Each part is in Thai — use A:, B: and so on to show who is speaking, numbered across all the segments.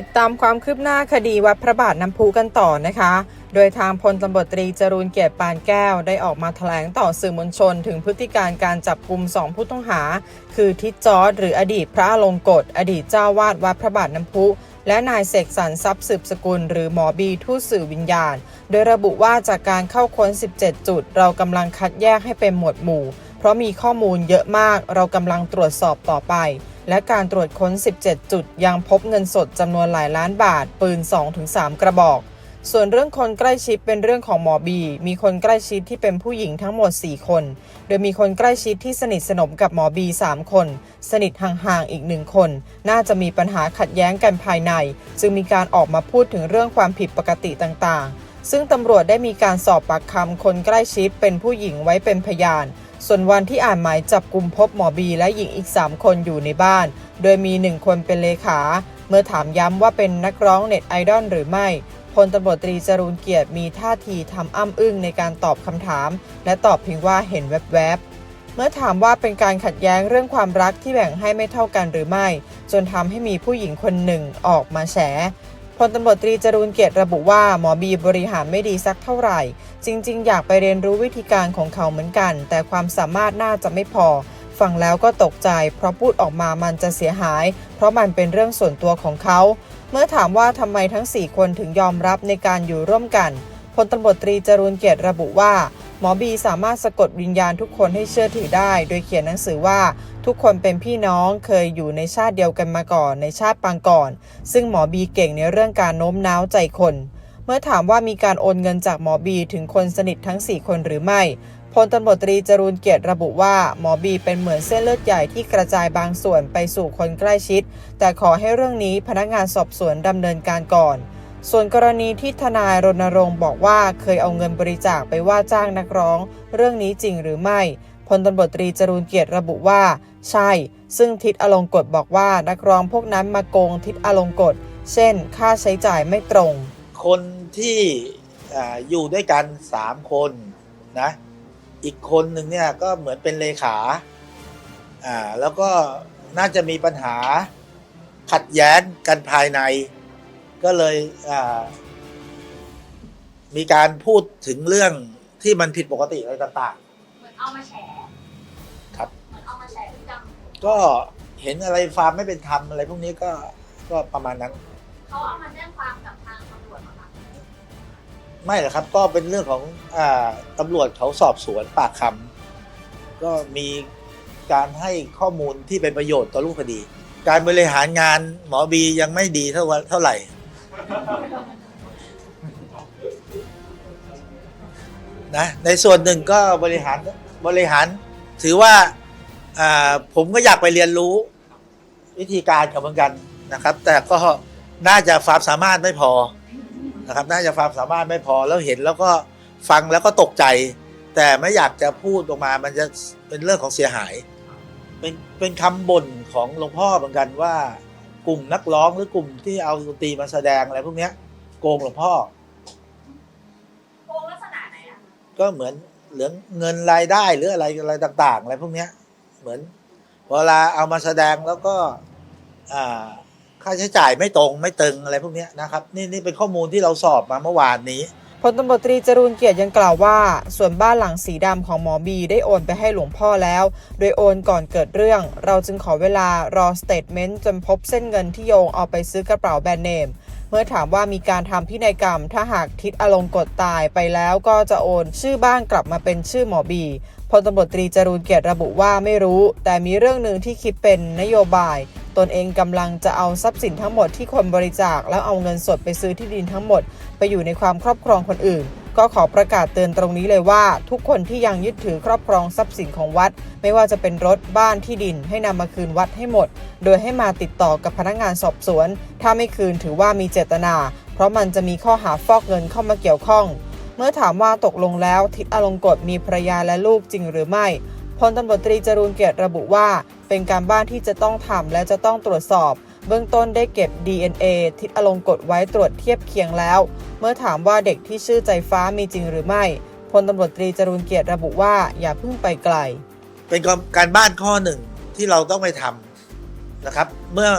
A: ติดตามความคืบหน้าคดีวัดพระบาทน้ำพุกันต่อนะคะ โดยทางพลตำรวจตรีจรูนเกียรติปานแก้วได้ออกมาแถลงต่อสื่อมวลชน ถึงพฤติการการจับกลุ่มสองผู้ต้องหา คือทิศจอร์ดหรืออดีตพระอลงกฎอดีตเจ้าวาดวัดพระบาทน้ำพุและนายเสกสรรทรัพย์สืบสกุล หรือหมอบีทูตสื่อวิญญาณ โดยระบุว่าจากการเข้าค้น 17 จุด เรากำลังคัดแยกให้เป็นหมวดหมู่ เพราะมีข้อมูลเยอะมากเรากำลังตรวจสอบต่อไป และการตรวจค้น 17 จุดยังพบเงินสดจำนวนหลายล้านบาท ปืน 2-3 กระบอก ส่วนเรื่องคนใกล้ชิดเป็นเรื่องของหมอบี มีคนใกล้ชิดที่เป็นผู้หญิงทั้งหมด 4 คน โดยมีคนใกล้ชิดที่สนิทสนมกับหมอบี 3 คน สนิทห่างๆอีกหนึ่งคน น่าจะมีปัญหาขัดแย้งกันภายใน จึงมีการออกมาพูดถึงเรื่องความผิดปกติต่างๆ ซึ่งตำรวจได้มีการสอบปากคำคนใกล้ชิดเป็นผู้หญิงไว้เป็นพยาน ส่วนวันที่อ่านหมายจับกลุ่มพบหมอบีและหญิงอีก 3 คนอยู่ในบ้าน โดยมี 1 คนเป็นเลขา เมื่อถามย้ำว่าเป็นนักร้องเน็ตไอดอลหรือไม่พลตำรวจตรีจรูนเกียรติมีท่าทีทำอ้ำอึ้งในการตอบคำถาม และตอบเพียงว่าเห็นแวบๆ เมื่อถามว่าเป็นการขัดแย้งเรื่องความรักที่แบ่งให้ไม่เท่ากันหรือไม่ จนทำให้มีผู้หญิงคนหนึ่งออกมาแฉ พลตำรวจตรีจรูนเกียรติระบุว่าหมอบีบริหารไม่ดีสักเท่าไหร่ จริง ๆ อยากไปเรียนรู้วิธีการของเขาเหมือนกัน แต่ความสามารถน่าจะไม่พอ ฟังแล้วก็ตกใจ เพราะพูดออกมามันจะเสียหาย เพราะมันเป็นเรื่องส่วนตัวของเขา เมื่อถามว่าทำไมทั้ง 4 คนถึงยอมรับในการอยู่ร่วมกันพลตำรวจตรีจรูนเกียรติระบุว่า หมอบีสามารถสะกดวิญญาณทุกคนให้เชื่อถือได้ โดยเขียนหนังสือว่าทุกคนเป็นพี่น้องเคยอยู่ในชาติเดียวกันมาก่อน ในชาติปางก่อน ซึ่งหมอบีเก่งในเรื่องการโน้มน้าวใจคน เมื่อถามว่ามีการโอนเงินจากหมอบีถึงคนสนิททั้ง 4 คนหรือไม่พลตำรวจตรีจรูนเกียรติระบุว่าหมอบีเป็นเหมือนเส้นเลือดใหญ่ที่กระจายบางส่วนไปสู่คนใกล้ชิด แต่ขอให้เรื่องนี้พนักงานสอบสวนดำเนินการก่อน ส่วนกรณีที่ทนายรณรงค์บอกว่าเคยเอาเงินบริจาคไปว่าจ้างนักร้อง เรื่องนี้จริงหรือไม่พลตำรวจตรีจรูนเกียรติระบุว่า ใช่ ซึ่งทิศอลงกฎบอกว่านักร้องพวกนั้นมาโกงทิศอลงกฎเช่น ค่าใช้จ่ายไม่ตรง
B: คนที่ออยู่ด้วยกันสามคนนะอีกคนหนึ่งเนี่ยก็เหมือนเป็นเลขาอ่าแล้วก็น่าจะมีปัญหาขัดแย้งกันภายใน ก็เลยอ่ามีการพูดถึงเรื่องที่มันผิดปกติอะไรต่าง
C: เหมือนเอามาแฉ
B: ครับ
C: เหมือนเอามาแฉพฤติกรรม
B: ๆก็เห็นอะไรฟาร์มไม่เป็นธรรมอะไรพวกนี้ก็ก็ประมาณนั้น
C: เขาเอามาแจ้งความกับทางตำรวจเหรอคะ
B: ไม่หรอกครับ ก็เป็นเรื่องของอาตำรวจเขาสอบสวนปากคำก็มีการให้ข้อมูลที่เป็นประโยชน์ต่อรูปคดี การบริหารงานหมอบียังไม่ดีเท่าเท่าไหร่ นะในส่วนหนึ่งก็บริหารบริหาร ถือว่าผมก็อยากไปเรียนรู้วิธีการกับเหมือนกันนะครับ แต่ก็น่าจะความสามารถไม่พอนะครับ น่าจะความสามารถไม่พอแล้วเห็นแล้วก็ฟังแล้วก็ตกใจ แต่ไม่อยากจะพูดออกมามันจะเป็นเรื่องของเสียหาย เป็นเป็นคำบ่นของหลวงพ่อเหมือนกันว่า กลุ่มนักร้องหรือกลุ่มที่เอาดนตรีมาแสดงอะไรพวกเนี้ย โกงหลวงพ่อ
C: โกงลักษณะไหนอะ
B: ก็เหมือนเหลืองเงินรายได้หรืออะไรอะไรต่าง ๆ อะไรพวกเนี้ย เหมือนเวลาเอามาแสดงแล้วก็ อ่า ค่าใช้จ่ายไม่ตรงไม่ตึงอะไรพวกเนี้ยนะครับ นี่นี่เป็นข้อมูลที่เราสอบมาเมื่อวานนี้
A: พลตำรวจตรีจรูนเกียรติยังกล่าวว่า ส่วนบ้านหลังสีดำของหมอบีได้โอนไปให้หลวงพ่อแล้ว โดยโอนก่อนเกิดเรื่อง เราจึงขอเวลารอสเตทเมนต์จนพบเส้นเงินที่โยงเอาไปซื้อกระเป๋าแบรนด์เนม เมื่อถามว่ามีการทำพินัยกรรม ถ้าหากทิศอลงกฎตายไปแล้วก็จะโอนชื่อบ้านกลับมาเป็นชื่อหมอบีพลตำรวจตรีจรูนเกียรติระบุว่าไม่รู้ แต่มีเรื่องหนึ่งที่คิดเป็นนโยบาย ตนเองกำลังจะเอาทรัพย์สินทั้งหมดที่คนบริจาค แล้วเอาเงินสดไปซื้อที่ดินทั้งหมด ไปอยู่ในความครอบครองคนอื่น ก็ขอประกาศเตือนตรงนี้เลยว่า ทุกคนที่ยังยึดถือครอบครองทรัพย์สินของวัด ไม่ว่าจะเป็นรถบ้านที่ดิน ให้นำมาคืนวัดให้หมด โดยให้มาติดต่อกับพนักงานสอบสวน ถ้าไม่คืนถือว่ามีเจตนา เพราะมันจะมีข้อหาฟอกเงินเข้ามาเกี่ยวข้อง เมื่อถามว่าตกลงแล้วทิศอลงกฎมีภรรยาและลูกจริงหรือไม่พลตำรวจตรีจรูนเกียรติระบุว่า เป็นการบ้านที่จะต้องทำและจะต้องตรวจสอบ เบื้องต้นได้เก็บ DNA ทิศอลงกฎไว้ตรวจเทียบเคียงแล้ว เมื่อถามว่าเด็กที่ชื่อใจฟ้ามีจริงหรือไม่พลตำรวจตรีจรูนเกียรติระบุว่าอย่าเพิ่งไปไกล
B: เป็นการบ้านข้อหนึ่งที่เราต้องไปทำนะครับ เมื่อ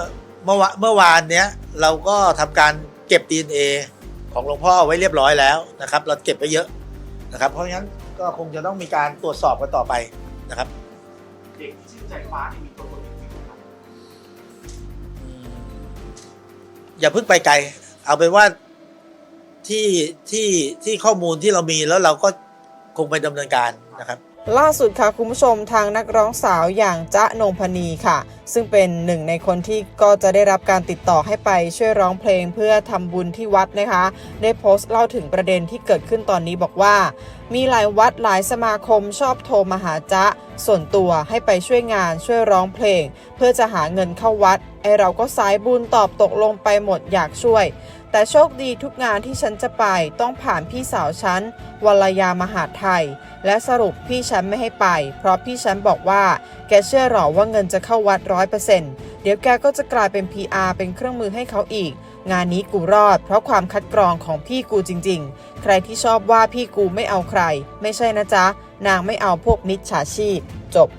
B: เมื่อวเมื่อวานเนี้ยเราก็ทำการเก็บ DNA ของหลวงพ่อไว้เรียบร้อยแล้วนะครับ เราเก็บไว้เยอะนะครับ เพราะงั้นก็คงจะต้องมีการตรวจสอบกันต่อไปนะครับ
D: ใจฟ้าที่มีตัวตนจริงๆครับ
B: อืมอย่าเพิ่งไปไกล เอาเป็นว่าที่ที่ที่ข้อมูลที่เรามีแล้วเราก็คงไปดำเนินการนะครับ
A: ล่าสุดค่ะคุณผู้ชมทางนักร้องสาวอย่างจ๊ะนงพนีค่ะ ซึ่งเป็นหนึ่งในคนที่ก็จะได้รับการติดต่อให้ไปช่วยร้องเพลงเพื่อทำบุญที่วัดนะคะ ได้โพสต์เล่าถึงประเด็นที่เกิดขึ้นตอนนี้บอกว่า มีหลายวัดหลายสมาคมชอบโทรมาหาจ๊ะ ส่วนตัวให้ไปช่วยงานช่วยร้องเพลง เพื่อจะหาเงินเข้าวัด ไอเราก็สายบุญตอบตกลงไปหมดอยากช่วย แต่โชคดีทุกงานที่ฉันจะไปต้องผ่านพี่สาวฉันวรยามหาไทย และสรุปพี่ฉันไม่ให้ไป เพราะพี่ฉันบอกว่า แกเชื่อหรอว่าเงินจะเข้าวัดร้อยเปอร์เซ็นต์เดี๋ยวแกก็จะกลายเป็น PR เป็นเครื่องมือให้เขาอีก งานนี้กูรอด เพราะความคัดกรองของพี่กูจริง ๆ ใครที่ชอบว่าพี่กูไม่เอาใคร ไม่ใช่นะจ๊ะ นางไม่เอาพวกมิจฉาชีพ จบ